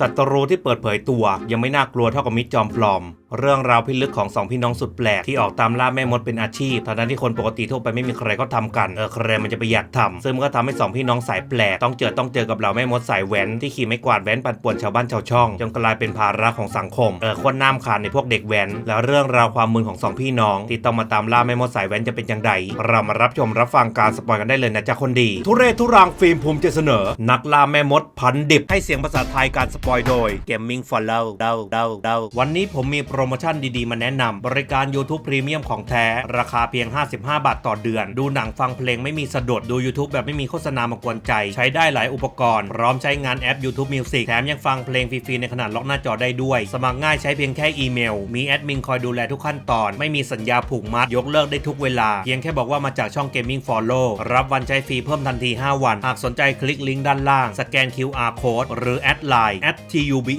ศัตรูที่เปิดเผยตัวยังไม่น่ากลัวเท่ากับมิจจอมปลอม เรื่องราวพิลึกของสองพี่น้องสุดแปลกที่ออกตามล่าแม่มดเป็นอาชีพทั้งๆที่คนปกติทั่วไปไม่มีใครเขาทำกันเออใครมันจะไปอยากทำซึ่งมันก็ทำให้สองพี่น้องสายแปลกต้องเจอต้องเจอกับเหล่าแม่มดสายแว้นที่ขี่ไม่กวาดแว้นปั่นป่วนชาวบ้านชาวช่องจนกลายเป็นภาระของสังคมเออคนน้ำขาดในพวกเด็กแว้นแล้วเรื่องราวความมึนของสองพี่น้อง ที่ต้องมาตามล่าแม่มดสายแว้นจะเป็นอย่างไรเรามารับชมรับฟังการสปอยกันได้เลยนะจ๊ะคนดี ทุเรศทุรังฟิล์มภูมิจะเสนอ นักล่าแม่มดพันดิบให้เสียงภาษาไทยการสปอยโดย Gaming Follow เดาเดาเดาวันนี้ผมมีโปรโมชั่นดีๆ มาแนะนำบริการ YouTube Premium ของแท้ ราคาเพียง 55 บาทต่อเดือน ดูหนังฟังเพลงไม่มีสะดุดดู YouTube แบบไม่มีโฆษณามากวนใจ ใช้ได้หลายอุปกรณ์ พร้อมใช้งานแอป YouTube Music แถมยังฟังเพลงฟรีๆ ในขนาดล็อกหน้าจอได้ด้วย สมัครง่ายใช้เพียงแค่อีเมล มีแอดมินคอยดูแลทุกขั้นตอน ไม่มีสัญญาผูกมัด ยกเลิกได้ทุกเวลา เพียงแค่บอกว่ามาจากช่อง Gaming Follow รับวันใช้ฟรีเพิ่มทันที 5 วัน หากสนใจคลิกลิงก์ด้านล่าง สแกน QR Code หรือแอดไลน์ @tube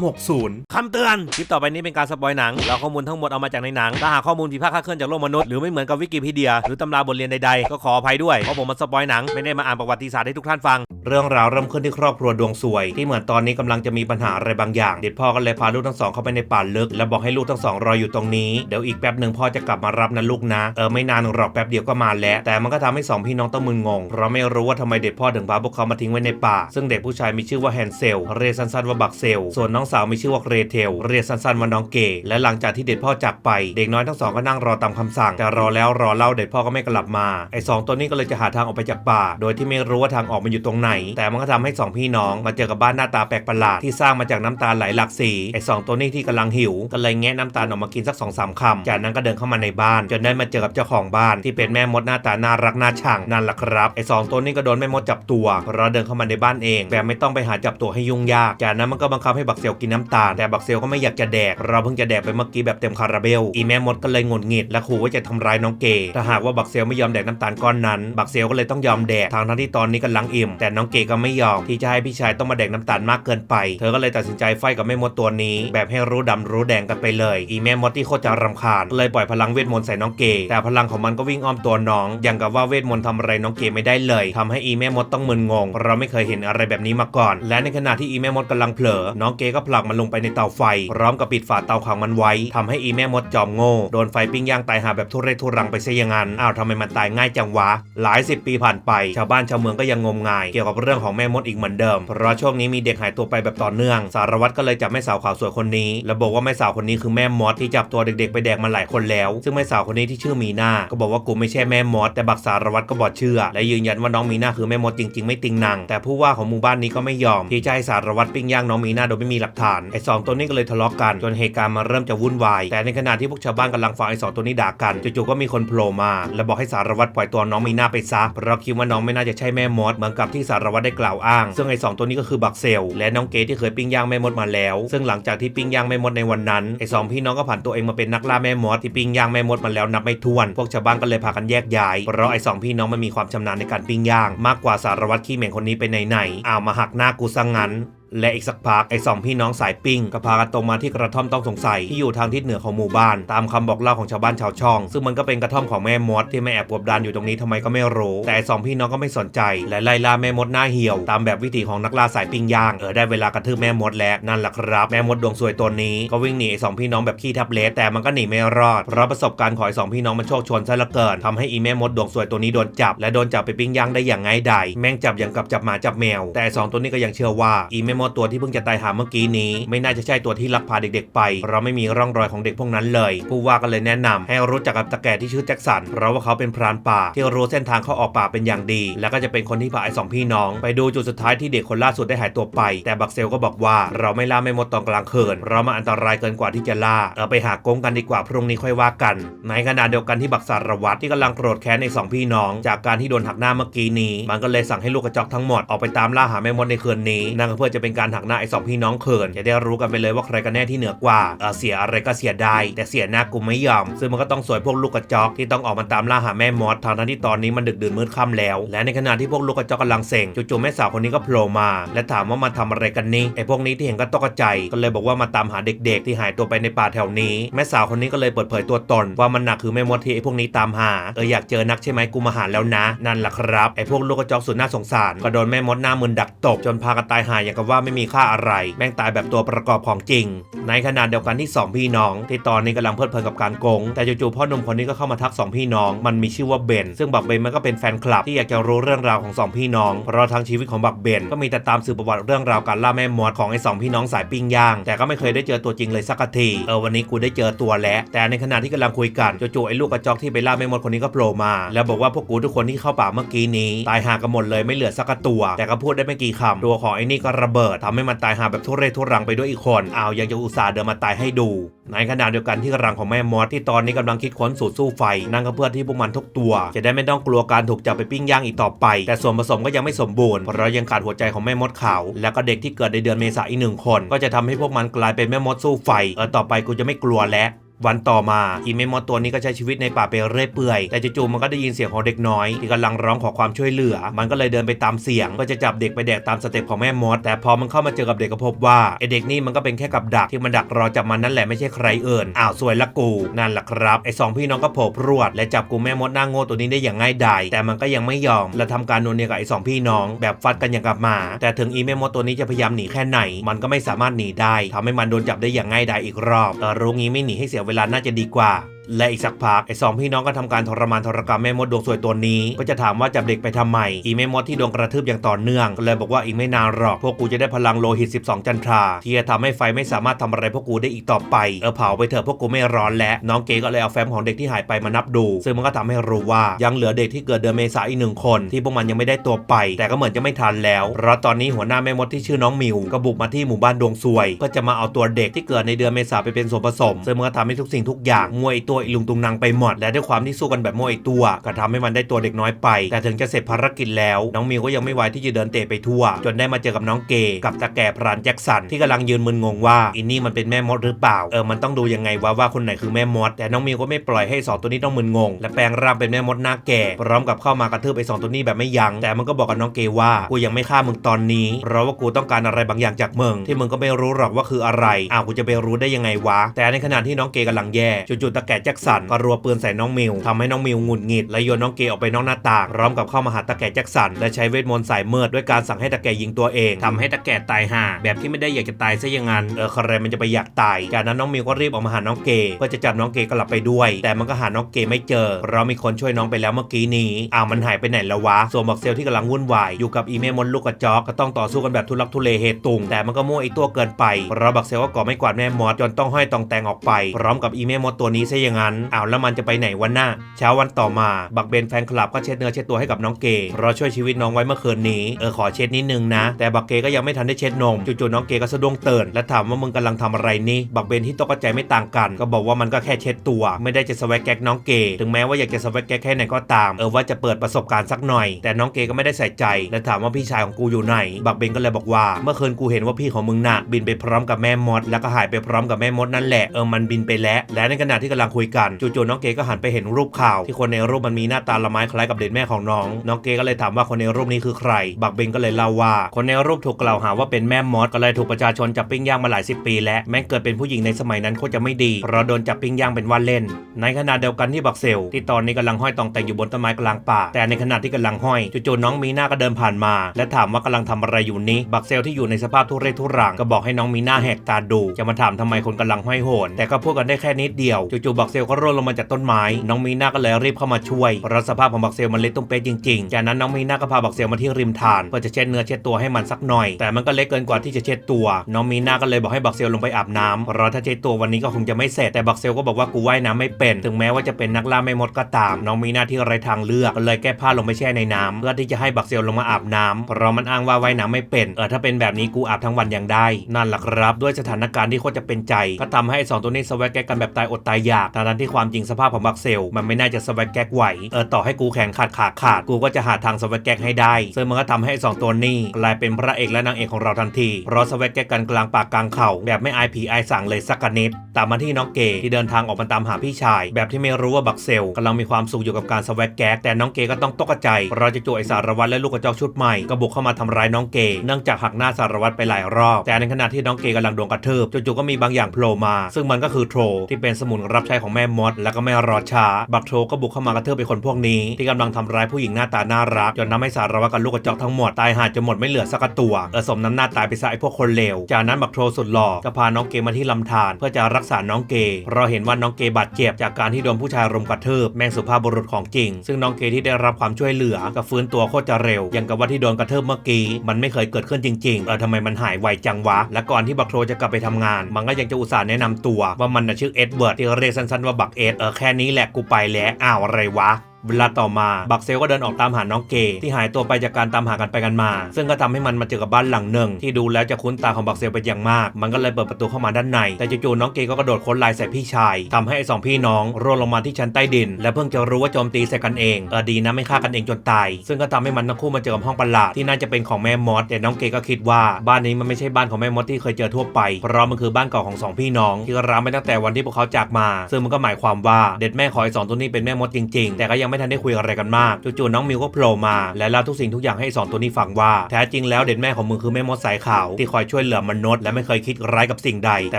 360คำเตือน คลิปต่อไปนี้เป็นการสปอยหนังเราข้อมูลทั้งหมดเอามาจากในหนังถ้าหากข้อมูลผิดพลาดคลาดเคลื่อนจากโลกมนุษย์หรือไม่เหมือนกับวิกิพีเดีย หรือตำราบทเรียนใดๆก็ขออภัยด้วยเพราะผมมาสปอยหนังไม่ได้มาอ่านประวัติศาสตร์ให้ทุกท่านฟัง เรื่องราวเริ่มขึ้นที่ครอบครัวดวงสวย ที่เหมือนตอนนี้กำลังจะมีปัญหาอะไรบางอย่างเด็ดพ่อก็เลยพาลูกทั้งสองเข้าไปในป่าลึกและบอกให้ลูกทั้งสองรออยู่ตรงนี้เดี๋ยวอีกแป๊บหนึ่งพ่อจะกลับมารับนะลูกนะเออไม่นานหรอกแป๊บเดียวก็มาแล้ว แต่มันก็ทำให้สองพี่น้องต้องมึนงงเพราะไม่รู้ว่าทำไมเด็ดพ่อถึงพาพวกเขามาทิ้งไว้ในป่า ซึ่งเด็กผู้ชายมีชื่อว่าแฮนเซลเรียกสั้นๆว่าบักเซลส่วนน้องสาวมีชื่อว่าเกรเทลเรียกสั้นๆว่าน้องเกและหลังจากที่เด็ดพ่อจากไป เด็กน้อยทั้งสองก็นั่งรอตามคำสั่งแต่รอแล้วรอเล่าเด็ดพ่อก็ไม่กลับมาไอ้สองตัวนี้ก็เลยจะหาทางออกไปจากป่า โดยที่ไม่รู้ว่าทางออกมันอยู่ตรงไหน แต่มันก็ทำให้สองพี่น้องมาเจอกับบ้านหน้าตาแปลกประหลาดที่สร้างมาจากน้ำตาลไหลหลากสีไอ้สองตัวนี้ที่กำลังหิวก็เลยแงะน้ำตาลออกมากินสักสองสามคำจากนั้นก็เดินเข้ามาในบ้าน จนได้มาเจอกับเจ้าของบ้านที่เป็นแม่มดหน้าตาน่ารักน่าชังนั่นแหละครับไอ้สองตัวนี้ก็โดนแม่มดจับตัวเราเดินเข้ามาในบ้านเองแบบไม่ต้องไปหาจับตัวให้ยุ่งยากจากนั้นมันก็บังคับให้บักเซลกินน้ำตาลแต่บักเซลก็ไม่อยากจะแดกเราเพิ่งจะแดกไปเมื่อกี้แบบเต็มคาราเบล อีแม่มดก็เลยงดหงิดและขู่ว่าจะทำร้ายน้องเกย์ถ้าหากว่าบักเซลไม่ยอมแดกน้ำตาลก้อนนั้น บักเซลก็เลยต้องยอมแดกทางทั้งที่ตอนนี้กำลังอิ่ม แต่น้องเกย์ก็ไม่ยอมที่จะให้พี่ชายต้องมาแดกน้ำตาลมากเกินไป เธอก็เลยตัดสินใจไฟกับแม่มดตัวนี้ แบบให้รู้ดำรู้แดงกันไปเลย อีแม่มดที่โคตรจะรำคาญเลยปล่อยพลังเวทมนต์ใส่น้องเกย์แต่พลังของมันก็วิ่งอ้อมตัวน้อง อย่างกับว่าเวทมนต์ทำอะไรน้องเกย์ไม่ได้เลยทำให้อีแม่มดต้องมึนงง เราไม่เคยเห็นอะไรแบบนี้มาก่อน และในขณะที่อีแม่มดกำลังเผลอน้องเกย์ก็ผลักมันลงไปในเตาไฟพร้อมกับปิดฝาเตาขังมันไว้ทำให้อีแม่มดจอมโง่ โดนไฟปิ้งย่างตายหาแบบทุเรศทุรังไปซะอย่างนั้นอ้าวทำไมมันตายง่ายจังวะ หลายสิบปีผ่านไป ชาวบ้านชาวเมืองก็ยังงมงาย เกี่ยวกับเรื่องของแม่มดอีกเหมือนเดิม เพราะช่วงนี้มีเด็กหายตัวไปแบบต่อเนื่อง สารวัตรก็เลยจับแม่สาวขาวสวยคนนี้ แล้วบอกว่าแม่สาวคนนี้คือแม่มดที่จับตัวเด็กๆไปแดกมาหลายคนแล้ว ซึ่งแม่สาวคนนี้ที่ชื่อมีนาก็บอกว่ากูไม่ใช่แม่มดแต่บักสารวัตรก็บอกเชื่อ และยืนยันว่าน้องมีนาคือแม่มดจริง ๆ ไม่ติงนางแต่ผู้ว่าของหมู่บ้านนี้ก็ไม่ยอมที่จะให้สารวัตรปิ้งย่างน้องมีนาโดยไม่มีหลักฐานไอ้สองตัวนี้ก็เลยทะเลาะกันจนเหตุการณ์มาเริ่มจะวุ่นวาย แต่ในขณะที่พวกชาวบ้านกำลังฟังไอ้สองตัวนี้ด่ากันจู่ๆก็มีคนโผล่มา และบอกให้สารวัตรปล่อยตัวน้องมีนาไปซะเพราะคิดว่าน้องไม่น่าจะใช่แม่มดเหมือนกับที่สารวัตรได้กล่าวอ้าง ซึ่งไอ้สองตัวนี้ก็คือบักเซลและน้องเกดที่เคยปิ้งย่างแม่มดมาแล้ว ซึ่งหลังจากที่ปิ้งย่างแม่มดในวันนั้นไอ้สองพี่น้องก็ผ่านตัวเองมาเป็นนักล่าแม่มดที่ปิ้งย่างแม่มดมาแล้วนับไม่ถ้วน พวกชาวบ้านก็เลยพากันแยกย้ายเพราะไอ้สองพี่น้องมันมีความชำนาญในการปิ้งย่าง มากกว่าสารวัตรขี้เหม่งคนนี้ไปไหนๆอ้าวมาหักหน้ากูซะงั้น และอีกสักพักไอ้สองพี่น้องสายปิ้งก็พากันตรงมาที่กระท่อมต้องสงสัยที่อยู่ทางทิศเหนือของหมู่บ้าน ตามคำบอกเล่าของชาวบ้านชาวช่อง ซึ่งมันก็เป็นกระท่อมของแม่มดที่แม่แอบกบดานอยู่ตรงนี้ทำไมก็ไม่รู้ แต่ไอ้สองพี่น้องก็ไม่สนใจ และไล่ล่าแม่มดหน้าเหี่ยว ตามแบบวิถีของนักล่าสายปิ้งย่างเออได้เวลากระทืบแม่มดแล้วนั่นแหละครับ แม่มดดวงสวยตัวนี้ก็วิ่งหนีไอ้สองพี่น้องแบบขี้ทับเล็แต่มันก็หนีไม่รอดเพราะประสบการณ์ของไอ้สองพี่น้องมันโชคชนซะเหลือเกินทำให้อีแม่มดดวงสวยตัวนี้โดนจับและโดนจับไปปิ้งย่างได้อย่างง่ายดายแม่งจับอย่างกับจับหมาจับแมว แต่สองตัวนี้ก็ยังเชื่อว่าอีแม่มดตัวที่เพิ่งจะตายหาเมื่อกี้นี้ ไม่น่าจะใช่ตัวที่ลักพาเด็กๆไป เราไม่มีร่องรอยของเด็กพวกนั้นเลย ผู้ว่าก็เลยแนะนำให้รู้จักกับตะแก่ที่ชื่อแจ็คสันเพราะว่าเขาเป็นพรานป่า ที่รู้เส้นทางเข้าออกป่าเป็นอย่างดี แล้วก็จะเป็นคนที่พาไอ้สองพี่น้อง ไปดูจุดสุดท้ายที่เด็กคนล่าสุดได้หายตัวไป แต่บักเซลก็บอกว่าเราไม่ล่าไม่มดตอนกลางคืนเรามาอันตรายเกินกว่าที่จะล่าเอาไปหากงกันดีกว่าพรุ่งนี้ค่อยว่ากัน ในขณะเดียวกันที่บักสารวัตรที่กำลังโกรธแค้นในสองพี่น้อง จากการที่โดนหักหน้าเมื่อกี้นี้ มันก็เลยสั่งให้ลูกกระจอกทั้งหมดออกไปตามล่าหาแม่มดในคืนนี้นั่นก็เพื่อจะเป็นการหักหน้าไอ้สองพี่น้องเขินจะได้รู้กันไปเลยว่าใครกันแน่ที่เหนือกว่าเออเสียอะไรก็เสียได้แต่เสียหน้ากูไม่ยอม ซึ่งมันก็ต้องสวยพวกลูกกระจอกที่ต้องออกมาตามล่าหาแม่มดทางนั้นที่ตอนนี้มันดึกดื่นมืดค่ำแล้ว และในขณะที่พวกลูกกระจอกกำลังเซ็งจู่ๆแม่สาวคนนี้ก็โผล่มา และถามว่ามาทำอะไรกันนี่ไอ้พวกนี้ที่เห็นก็ตกใจก็เลยบอกว่ามาตามหาเด็กๆ ที่หายตัวไปในป่าแถวนี้ แม่สาวคนนี้ก็เลยเปิดเผยตัวตน ว่ามันหนักคือแม่มดที่ไอ้พวกนี้ตามหาเอออยากเจอนักใช่ไหมกูมาหาแล้วนะ นั่นแหละครับไอ้พวกลูกกระจอกสุดน่าสงสารก็โดนแม่มดหน้ามึนดักตบจนพากันตายหายอย่างกับว่าไม่มีค่าอะไร แม่งตายแบบตัวประกอบของจริง ในขณะเดียวกันที่ 2 พี่น้อง ที่ตอนนี้กำลังเพลิดเพลินกับการโกง แต่จู่ๆพ่อหนุ่มคนนี้ก็เข้ามาทัก 2 พี่น้อง มันมีชื่อว่าเบน ซึ่งบักเบนมันก็เป็นแฟนคลับที่อยากจะรู้เรื่องราวของ 2 พี่น้อง เพราะทั้งชีวิตของบักเบนก็มีแต่ตามสืบประวัติเรื่องราวการล่าแม่มดของไอ้สองพี่น้องสายปิ้งย่าง แต่ก็ไม่เคยได้เจอตัวจริงเลยสักทีเออวันนี้กูได้เจอตัวแล้ว แต่ในขณะที่กำลังคุยกันจู่ๆไอ้ลูกกระจอกที่ไปล่าแม่มดคนนี้ก็โผล่มา แล้วบอกว่าพวกกูทุกคนที่เข้าป่าเมื่อกี้นี้ ตายหากันหมดเลยไม่เหลือสักตัว แต่ก็พูดได้ไม่กี่คำตัวของไอ้นี่ก็ระเบิดทำให้มันตายหาแบบทุเรศทุรังไปด้วยอีกคนเอายังจะอุตส่าห์เดินมาตายให้ดู ในขณะเดียวกันที่รังของแม่มดที่ตอนนี้กำลังคิดค้นสูตรสู้ไฟนั่นก็เพื่อที่พวกมันทุกตัว จะได้ไม่ต้องกลัวการถูกจับไปปิ้งย่างอีกต่อไป แต่ส่วนผสมก็ยังไม่สมบูรณ์เพราะเรายังขาดหัวใจของแม่มดขาว แล้วก็เด็กที่เกิดในเดือนเมษายนอีกหนึ่งคน ก็จะทำให้พวกมันกลายเป็นแม่มดสู้ไฟเออต่อไปกูจะไม่กลัวแล้ว วันต่อมาอีเมมอตัวนี้ก็ใช้ชีวิตในป่าไปเรื่อยเปื่อย แต่จู่ๆมันก็ได้ยินเสียงของเด็กน้อยที่กำลังร้องขอความช่วยเหลือ มันก็เลยเดินไปตามเสียงก็จะจับเด็กไปแดกตามสเต็ปของแม่มด แต่พอมันเข้ามาเจอกับเด็กก็พบว่าไอเด็กนี่มันก็เป็นแค่กับดักที่มันดักรอจับมันนั่นแหละไม่ใช่ใครเอื่นอ้าวสวยละกูนั่นแหละครับไอสองพี่น้องก็โผล่พรวด และจับกูแม่มดหน้าโง่ตัวนี้ได้อย่างง่ายดายแต่มันก็ยังไม่ยอมและทำการนวเนียกับไอสองพี่น้องแบบฟัดกันอย่างกับหมา แต่ถึงอีเมมดตัวนี้จะพยายามหนีแค่ไหน มันก็ไม่สามารถหนีได้ทำให้มันโดนจับได้อย่างง่ายดายอีกรอบเออรู้งี้ไม่หนีให้เสียเวลาน่าจะดีกว่า และอีกสักพักไอ้สองพี่น้องก็ทำการทรมานทรกรรมแม่มดดวงสวยตัวนี้ ก็จะถามว่าจับเด็กไปทำไมอีแม่มดที่โดนกระทืบอย่างต่อเนื่องก็เลยบอกว่าอีกไม่นานหรอกพวกกูจะได้พลังโลหิต 12 จันทราที่จะทำให้ไฟไม่สามารถทำอะไรพวกกูได้อีกต่อไปเออเผาไปเถอะพวกกูไม่ร้อนแล้วน้องเก๋ก็เลยเอาแฟ้มของเด็กที่หายไปมานับดู ซึ่งมันก็ทำให้รู้ว่ายังเหลือเด็กที่เกิดเดือนเมษายนอีกหนึ่งคน ที่พวกมันยังไม่ได้ตัวไป แต่ก็เหมือนจะไม่ทันแล้วเพราะตอนนี้หัวหน้าแม่มดที่ชื่อน้องมิวก็บุกมาที่หมู่บ้านดวงซวยเพื่อจะมาเอาตัวเด็กที่เกิดในเดือนเมษาไปเป็นส่วนผสมซึ่งมันก็ทำให้ทุกสิ่งทุกอย่างมวยตััวอีลุงตุงนางไปหมด และด้วยความที่สู้กันแบบโมวยตัวก็ทำให้มันได้ตัวเด็กน้อยไป แต่ถึงจะเสร็จภารกิจแล้ว น้องมิวก็ยังไม่ไหวที่จะเดินเตะไปทั่ว จนได้มาเจอกับน้องเกยกับตาแก่พรานแจ็คสันที่กำลังยืนมึนงงว่าอินนี่มันเป็นแม่มดหรือเปล่าเออมันต้องดูยังไงว่าว่าคนไหนคือแม่มด แต่น้องมิวก็ไม่ปล่อยให้สองตัวนี้ต้องมึนงง และแปลงร่างเป็นแม่มดหน้าแก่พร้อมกับเข้ามากระทืบไปสองตัวนี้แบบไม่ยัง้งแต่มันก็บอกกับน้องเกว่ากูยังไม่ฆ่ามึงตอนนี้เพราะว่ากูต้องการอะไรบางอย่างจากมึงที่มึงก็ไม่รู้หรอกว่าคืออะไรอ้าวกูจะไปรู้ได้ยังไงวะแต่ในขณะที่น้องเกย์กำลังแย่จู่ๆตาแก่แจ็คสันก็รัวปืนใส่น้องมิวทำให้น้องมิวหงุดหงิดและโยนน้องเกย์ออกไปนอกหน้าต่างพร้อมกับเข้ามาหาตาแก่แจ็คสันและใช้เวทมนต์สายมืดด้วยการสั่งให้ตาแก่ยิงตัวเองทำให้ตาแก่ตายห่าแบบที่ไม่ได้อยากจะตายซะอย่างนั้นเออใครมันจะไปอยากตายจากนั้นน้องมิวก็รีบออกมาหาน้องเกย์เพื่อจะจับน้องเกย์กลับไปด้วย แต่มันก็หาน้องเกย์ไม่เจอ เรามีคนช่วยน้องไปแล้วเมื่อกี้นี้อ้าวมันหายไปไหนแล้ววะส่วนบักเซลที่กำลังวุ่นวายอยู่กับอีเมมดลูกกระจอกก็ต้องต่อสู้กันแบบทุลักทุเลเหตุตุงแต่มันก็มั่วไอตัวเกินไปเราบักเซลก็ก่อไม่กวาดแม่มดจนต้องห้อยตองแตงออกไป พร้อมกับอีเมมดตัวนี้ซะอย่างนั้นอ้าวแล้วมันจะไปไหนวันหน้า เช้าวันต่อมาบักเบนแฟนคลับก็เช็ดเนื้อเช็ดตัวให้กับน้องเกย์เพราะช่วยชีวิตน้องไว้เมื่อคืนนี้เออขอเช็ดนิดนึงนะ แต่บักเกย์ก็ยังไม่ทันได้เช็ดนมจู่ๆน้องเกย์ก็สะดุ้งตื่นและถามว่ามึงกำลังทำอะไรนี่บักเบนที่ตกใจไม่ต่างกัน ก็บอกว่ามันก็แค่เช็ดตัว ไม่ได้จะสวกแก๊กน้องเกย์ถึงแม้ว่าอยากจะสวกแก๊กแค่ไหนก็ตาม เออว่าจะเปิดประสบการณ์สักหน่อย แต่น้องเกย์ก็ไม่ได้ใส่ใจ และถามว่าพี่ชายของกูอยู่ไหน บักเบนก็เลยบอกว่า เมื่อคืนกูเห็นว่าพี่ของมึงน่ะบินไปพร้อมกับแม่มด แล้วก็หายไปพร้อมกับแม่มดนั่นแหละเออมันบินไปแล้วและในขณะที่กำลังคุยกันจู่ๆน้องเกย์ก็หันไปเห็นรูปข่าว ที่คนในรูปมันมีหน้าตาละไม้คล้ายกับเด็กแม่ของน้อง น้องเกย์ก็เลยถามว่าคนในรูปนี้คือใคร บักเบนก็เลยเล่าว่าคนในรูปถูกกล่าวหาว่าเป็นแม่มดก็เลยถูกประชาชนจับปิ้งย่างมาหลายสิบปีแล้วแม้เกิดเป็นผู้หญิงในสมัยนั้นโคตรจะไม่ดีเพราะโดนจับปิ้งย่างเป็นว่าเล่น ในขณะเดียวกันที่บักเซลที่ตอนนี้กำลังห้อยตองแต่งอยู่บนต้นไม้กลางป่า แต่ในขณะที่กำลังห้อยจู่ๆน้องมีหน้าก็เดินผ่านมา และถามว่ากำลังทำอะไรอยู่นี้บักเซลที่อยู่ในสภาพทุเรศทุรังก็บอกให้น้องมีหน้าแหกตาดู จะมาถามทำไมคนกำลังห้อยโหนแต่ก็พูดกันได้แค่นิดเดียวจู่ๆบักเซลก็ร่วงลงมาจากต้นไม้ น้องมีนาก็เลยรีบเข้ามาช่วยเพราะสภาพของบักเซลมันเละตุ้มเป๊ะจริงๆ จากนั้นน้องมีนาก็พาบักเซลมาที่ริมทานเพื่อจะเช็ดเนื้อเช็ดตัวให้มันสักหน่อย แต่มันก็เล็กเกินกว่าที่จะเช็ดตัว น้องมีนาก็เลยบอกให้บักเซลลงไปอาบน้ำเพราะถ้าเช็ดตัววันนี้ก็คงจะไม่เสร็จ แต่บักเซลก็บอกว่ากูว่ายน้ำไม่เป็น ถึงแม้ว่าจะเป็นนักล่าไม่มดก็ตาม น้องมีหน้าที่ไรทางเลือกก็เลยแก้ผ้าลงไปแช่ในน้ำเพื่อที่จะให้บักเซลลงมาอาบน้ำเพราะมันอ้างว่าว่ายน้ำไม่เป็น เออถ้าเป็นแบบนี้กูอาบทั้งวันยังได้ นั่นแหละครับ ด้วยสถานการณ์ที่โคตรจะเป็นใจ ก็ทำให้สองตัวนี้สวกแกกันแบบตายอดตายอยากทงที่ความจริงสภาพของบักเซล มันไม่น่าจะสวักแก๊กไหวเออต่อให้กูแขนขาดขาขาดกูก็จะหาทางสวักแก๊กให้ได้ ซึ่งมันก็ทำให้ไอ้สองตัวนี้กลายเป็นพระเอกและนางเอกของเราทันที เพราะสวักแก๊กกันกลางปากกลางเข่าแบบไม่อายผีอายสั่งเลยสักนิดตามมาที่น้องเกย์ที่เดินทางออกมาตามหาพี่ชาย แบบที่ไม่รู้ว่าบักเซลกำลังมีความสุขอยู่กับการสวักแก๊กแต่น้องเกย์ก็ต้องตกใจเพราะจะจู่ไอสารวัตรและลูกกระจอกชุดใหม่ก็บุกเข้ามาทำร้ายน้องเกย์เนื่องจากหักหน้าสารวัตรไปหลายรอบแต่ในขณะที่น้องเกย์กำลังโดนกระทืบจู่ๆก็มีบางอย่างโผล่มา ซึ่งมันก็คือโทรที่เป็นสมุนรับใช้ของแม่มด แล้วก็ไม่รอช้าบักโทก็บุกเข้ามากระเทือบไปคนพวกนี้ ที่กำลังทำร้ายผู้หญิงหน้าตาน่ารักจนทำให้สารวัตรกับลูกกระจอกทั้งหมดตายหาจนหมดไม่เหลือสักตัวเออสมน้ำหน้าตายไปซะไอ้พวกคนเลวจากนั้นบักโทสุดหล่อก็พาน้องเกมาที่ลำธารเพื่อจะรักษาน้องเกเพราะเห็นว่าน้องเกบาดเจ็บจากการที่โดนผู้ชายรุมกระเทือบแม่งสุภาพบุรุษของจริง ซึ่งน้องเกที่ได้รับความช่วยเหลือก็ฟื้นตัวโคตรจะเร็วอย่างกับว่าที่โดนกระเทือบเมื่อกี้มันไม่เคยเกิดขึ้นจริงๆเออทำไมมันหายไวจังวะ และก่อนที่บักโทจะกลับไปทำงาน มันก็ยังจะอุตส่าห์แนะนำตัวว่ามันน่ะชื่อเอ็ดเวิร์ดที่เรียกสั้นๆว่าบักเอ็ดเออแค่นี้แหละกูไปแล้วอ้าวอะไรวะ เวลาต่อมาบักเซลก็เดินออกตามหาน้องเกย์ที่หายตัวไปจากการตามหากันไปกันมา ซึ่งก็ทำให้มันมาเจอกับบ้านหลังหนึ่ง ที่ดูแล้วจะคุ้นตาของบักเซลเป็นอย่างมาก มันก็เลยเปิดประตูเข้ามาด้านใน แต่จู่ๆน้องเกย์ก็กระโดดค้นลายใส่พี่ชายทำให้ไอ้สองพี่น้องร่วงลงมาที่ชั้นใต้ดิน และเพิ่งจะรู้ว่าโจมตีใส่กันเองเออดีนะไม่ฆ่ากันเองจนตาย ซึ่งก็ทำให้มันทั้งคู่มาเจอกับห้องประหลาดที่น่าจะเป็นของแม่มดแต่น้องเกย์ก็คิดว่าบ้านนี้มันไม่ใช่บ้านของแม่มดที่เคยเจอทั่วไปเพราะมันคือบ้านเก่าของสองพี่น้องที่ร้างไปตั้งแต่วันที่พวกเขาจากมา ซึ่งมันก็หมายความว่าเด็ดแม่ขอไอ้สองตัวนี้เป็นแม่มดจริง ๆ แต่ก็ยังไม่ทันได้คุยอะไรกันมากจู่ๆน้องมิวก็โผล่มาและเล่าทุกสิ่งทุกอย่างให้สองตัวนี้ฟังว่าแท้จริงแล้วเด็ดแม่ของมึงคือแม่มดสายขาวที่คอยช่วยเหลือมนุษย์และไม่เคยคิดร้ายกับสิ่งใด แต่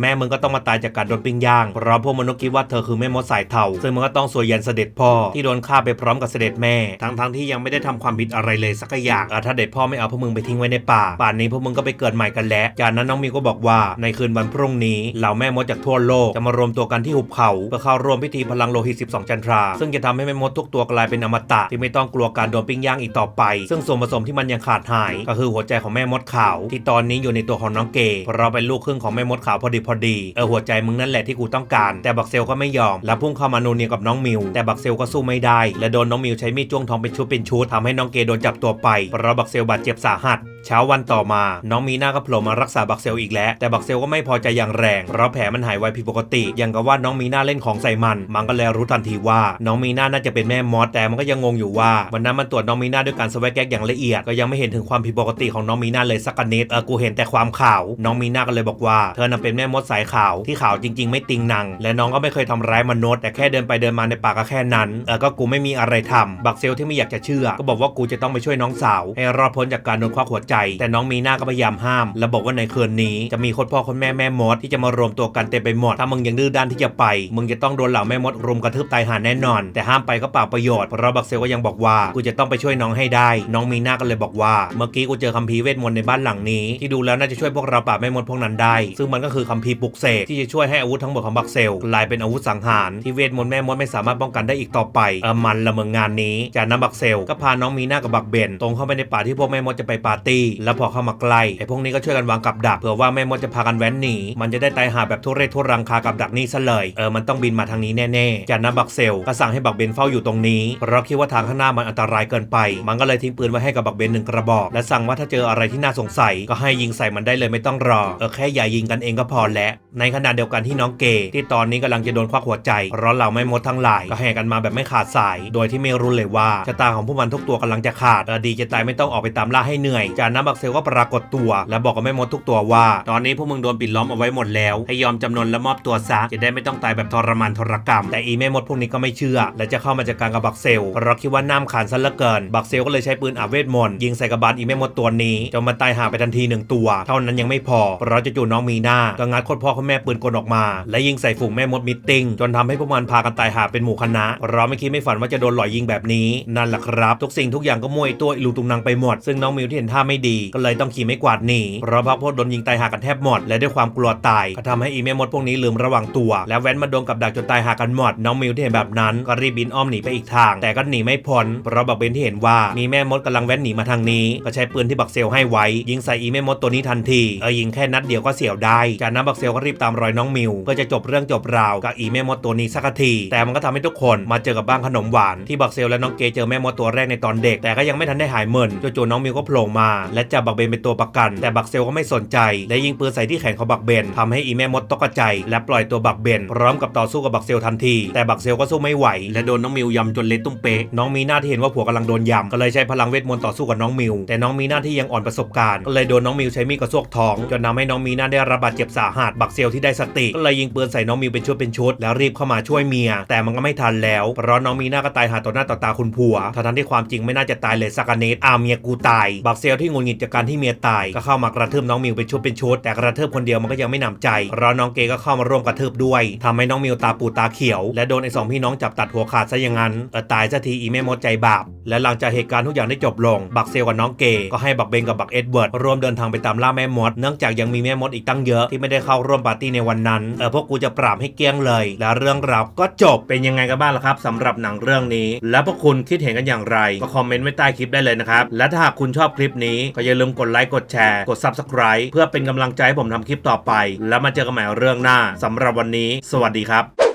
แม่มึงก็ต้องมาตายจากการโดนปิ้งย่างเพราะพวกมนุษย์คิดว่าเธอคือแม่มดสายเทาซึ่งมันก็ต้องสวยยันเสด็จพ่อที่โดนฆ่าไปพร้อมกับเสด็จแม่ ทั้งๆที่ยังไม่ได้ทำความผิดอะไรเลยสักอย่างถ้าเด็ดพ่อไม่เอาพวกมึงไปทิ้งไว้ในป่า ป่านนี้พวกมึงก็ไปเกิดใหม่กันแล้วจากนั้นน้องมิวก็บอกว่าในคืนวันพรุ่งนี้เหล่าแม่มดจากทั่วโลกจะมารวมตัวกันที่หุบเขาเพื่อเข้าร่วมพิธีพลังโลหิต 12 จันทรา ซึ่งจะทำให้แม่มดทุกตัวกลายเป็นอมตะที่ไม่ต้องกลัวการโดนปิ้งย่างอีกต่อไป ซึ่งส่วนผสมที่มันยังขาดหาย ก็คือหัวใจของแม่มดขาว ที่ตอนนี้อยู่ในตัวของน้องเกย์เพราะเราเป็นลูกครึ่งของแม่มดขาวพอดีพอดีเออหัวใจมึงนั่นแหละที่กูต้องการ แต่บักเซลก็ไม่ยอม และพุ่งเข้ามาโนเนียกับน้องมิว แต่บักเซลก็สู้ไม่ได้ และโดนน้องมิวใช้มีดจ้วงทองเป็นชุดเป็นชุดทำให้น้องเกย์โดนจับตัวไปเพราะบักเซลบาดเจ็บสาหัสเช้าวันต่อมา น้องมีหน้าก็โผล่มารักษาบักเซลอีกแล้ว แต่บักเซลก็ไม่พอใจอย่างแรง เพราะแผลมันหายไวผิดปกติอย่างกับว่าน้องมีหน้าเล่นของใส่มัน มันก็เลยรู้ทันทีว่า น้องมีหน้าน่าจะเป็นแม่มดแต่มันก็ยังงงอยู่ว่าวันนั้นมันตรวจน้องมีนาด้วยการสแวกแก๊กอย่างละเอียดก็ยังไม่เห็นถึงความผิดปกติของน้องมีนาเลยสักนิดเออกูเห็นแต่ความขาวน้องมีนาก็เลยบอกว่าเธอน่ะเป็นแม่มดสายขาวที่ขาวจริง ๆ ไม่ติงนัง และน้องก็ไม่เคยทำร้ายมนุษย์แต่แค่เดินไปเดินมาในป่าก็แค่นั้นเออก็กูไม่มีอะไรทำบักเซลที่ไม่อยากจะเชื่อ ก็บอกว่ากูจะต้องไปช่วยน้องสาว ให้รอดพ้นจากการโดนควักหัวใจ แต่น้องมีนาก็พยายามห้าม และบอกว่าในคืนนี้จะมีคนพ่อคนแม่แม่มดที่จะมารวมตัวกันเต็มไปหมดถ้ามึงยังดื้อด้านที่จะไป มึงจะต้องโดนเหล่าแม่มดรุมกระทืบตายหาแน่นอน แต่ห้ามไปก็เปล่าประโยชน์เพราะบักเซลก็ยังบอกว่ากูจะต้องไปช่วยน้องให้ได้ น้องมีหน้าก็เลยบอกว่า เมื่อกี้กูเจอคัมภีร์เวทมนต์ในบ้านหลังนี้ ที่ดูแล้วน่าจะช่วยพวกเราปราบแม่มดพวกนั้นได้ ซึ่งมันก็คือคัมภีร์ปลุกเสกที่จะช่วยให้อาวุธทั้งหมดของบักเซลกลายเป็นอาวุธสังหารที่เวทมนต์แม่มดไม่สามารถป้องกันได้อีกต่อไปเออมันละเมืองงานนี้จากนั้นบักเซลก็พาน้องมีหน้ากับบักเบนตรงเข้าไปในป่าที่พวกแม่มดจะไปปาร์ตี้แล้วพอเข้ามาใกล้ไอ้พวกนี้ก็ช่วยกันวางกับดักเผื่อว่าแม่มดจะพากันแว้นหนีมันจะได้ตายหาแบบทุเรศทุรังคากับดักนี้ซะเลยเออมันต้องบินมาทางนี้แน่ๆจากนั้นบักเซลก็สั่งให้บักเบนเฝ้าอยู่ตรงนี้ เพราะคิดว่าทางข้างหน้ามันอันตรายเกินไป มันก็เลยทิ้งปืนไว้ให้กับบักเบนหนึ่งกระบอก และสั่งว่าถ้าเจออะไรที่น่าสงสัย ก็ให้ยิงใส่มันได้เลยไม่ต้องรอ เออแค่อย่ายิงกันเองก็พอแล้ว ในขณะเดียวกันที่น้องเกย์ที่ตอนนี้กำลังจะโดนควักหัวใจ เพราะเหล่าไม่มดทั้งหลาย ก็แห่กันมาแบบไม่ขาดสาย โดยที่ไม่รู้เลยว่าชะตาของพวกมันทุกตัวกำลังจะขาดเออดีจะตายไม่ต้องออกไปตามล่าให้เหนื่อย จากนั้นบักเซลก็ปรากฏตัว และบอกกับแม่มดทุกตัวว่า ตอนนี้พวกมึงโดนปิดล้อมเอาไว้หมดแล้ว ให้ยอมจำนนและมอบตัวซะจะได้ไม่ต้องตายแบบทรมานทรกรรม แต่อีแม่มดพวกนี้ก็ไม่เชื่อ และจะเข้ามาจัดการกับบักเซลเพราะคิดว่าน้ำขานซะเหลือเกิน บักเซลก็เลยใช้ปืนอาเวทมนต์ยิงใส่กระบาลอีแม่มดตัวนี้จนมันตายห่าไปทันทีหนึ่งตัว เท่านั้นยังไม่พอ เพราะจู่ๆน้องมีหน้าก็งัดโคตรพ่อโคตรแม่ปืนกลออกมา และยิงใส่ฝูงแม่มดมิตติ้งจนทำให้พวกมันพากันตายห่าเป็นหมู่คณะเราไม่คิดไม่ฝันว่าจะโดนหล่อยยิงแบบนี้นั่นแหละครับ ทุกสิ่งทุกอย่างก็มวยตัวอิลูตุงนังไปหมด ซึ่งน้องมิวที่เห็นท่าไม่ดีก็เลยต้องขี่ไม่กวาดหนีเพราะพักพวกโดนยิงตายห่ากันแทบหมดและด้วยความกลัวตายก็ทำให้อีแม่มดพวกนี้ลืมระวังตัว และแว้นมาโดนกับดักจนตายหากันหมดน้องมิวที่เห็นแบบนั้นก็รีบบินอ้อมหนีไปอีกทาง แต่ก็หนีไม่พ้นเพราะบักเบนที่เห็นว่ามีแม่มดกำลังแว้นหนีมาทางนี้ ก็ใช้ปืนที่บักเซลให้ไว้ ยิงใส่อีแม่มดตัวนี้ทันทีเออยิงแค่นัดเดียวก็เสียวได้จากนั้นบักเซลก็รีบตามรอยน้องมิวเพื่อจะจบเรื่องจบราวกับอีแม่มดตัวนี้สักที แต่มันก็ทำให้ทุกคนมาเจอกับบ้านขนมหวานที่บักเซลและน้องเกเจอแม่มดตัวแรกในตอนเด็ก แต่ก็ยังไม่ทันได้หายเมึนจู่ๆน้องมิวก็โผล่มา และจับบักเบนเป็นตัวประกัน แต่บักเซลก็ไม่สนใจ และยิงปืนใส่ที่แขนของบักเบนทำให้อีแม่มดตกใจและปล่อยตัวบักเบน พร้อมกับต่อสู้กับบักเซลทันที แต่บักเซลก็สู้ไม่ไหว และโดนน้องมิวยำจนเละตุ้มเป๊ะน้องมีหน้าที่เห็นว่าผัวกำลังโดนยำก็เลยใช้พลังเวทมนต์ต่อสู้กับน้องมิว แต่น้องมีหน้าที่ยังอ่อนประสบการณ์ก็เลยโดนน้องมิวใช้มีดกระซวกท้องจนทำให้น้องมีหน้าได้รับบาดเจ็บสาหัสบักเซลที่ได้สติก็เลยยิงปืนใส่น้องมิวเป็นชุดเป็นชุด แล้วรีบเข้ามาช่วยเมีย แต่มันก็ไม่ทันแล้วเพราะน้องมีหน้าก็ตายหาต่อหน้าต่อตาคุณผัวทั้งที่ความจริงไม่น่าจะตายเลยสักนิดอาเมียกูตายบักเซลที่งุดงุนงิดจากการที่เมียตายก็เข้ามากระทืบน้องมิวเป็นชุดเป็นชุดแต่กระทืบคนเดียวมันก็ยังไม่หนำใจเพราะน้องเกก็เข้ามาร่วมกระทืบด้วยทำให้น้องมิวตาปูตาเขียว และโดนไอ้สองพี่น้องจับตัดหัวขาดซะอย่างนั้นเออตายซะทีอีแม่มดใจบาป และหลังจากเหตุการณ์ทุกอย่างได้จบลง บักเซลกับน้องเกย์ก็ให้บักเบนกับบักเอ็ดเวิร์ดร่วมเดินทางไปตามล่าแม่มด เนื่องจากยังมีแม่มดอีกตั้งเยอะที่ไม่ได้เข้าร่วมปาร์ตี้ในวันนั้น เออพวกกูจะปราบให้เกลี้ยงเลย และเรื่องราวก็จบเป็นยังไงกันบ้างล่ะครับสำหรับหนังเรื่องนี้ แล้วพวกคุณคิดเห็นกันอย่างไรก็คอมเมนต์ไว้ใต้คลิปได้เลยนะครับ และถ้าหากคุณชอบคลิปนี้ก็อย่าลืมกดไลค์กดแชร์กด Subscribe เพื่อเป็นกำลังใจให้ผมทำคลิปต่อไป แล้วมาเจอกันใหม่เรื่องหน้าสำหรับวันนี้ สวัสดีครับ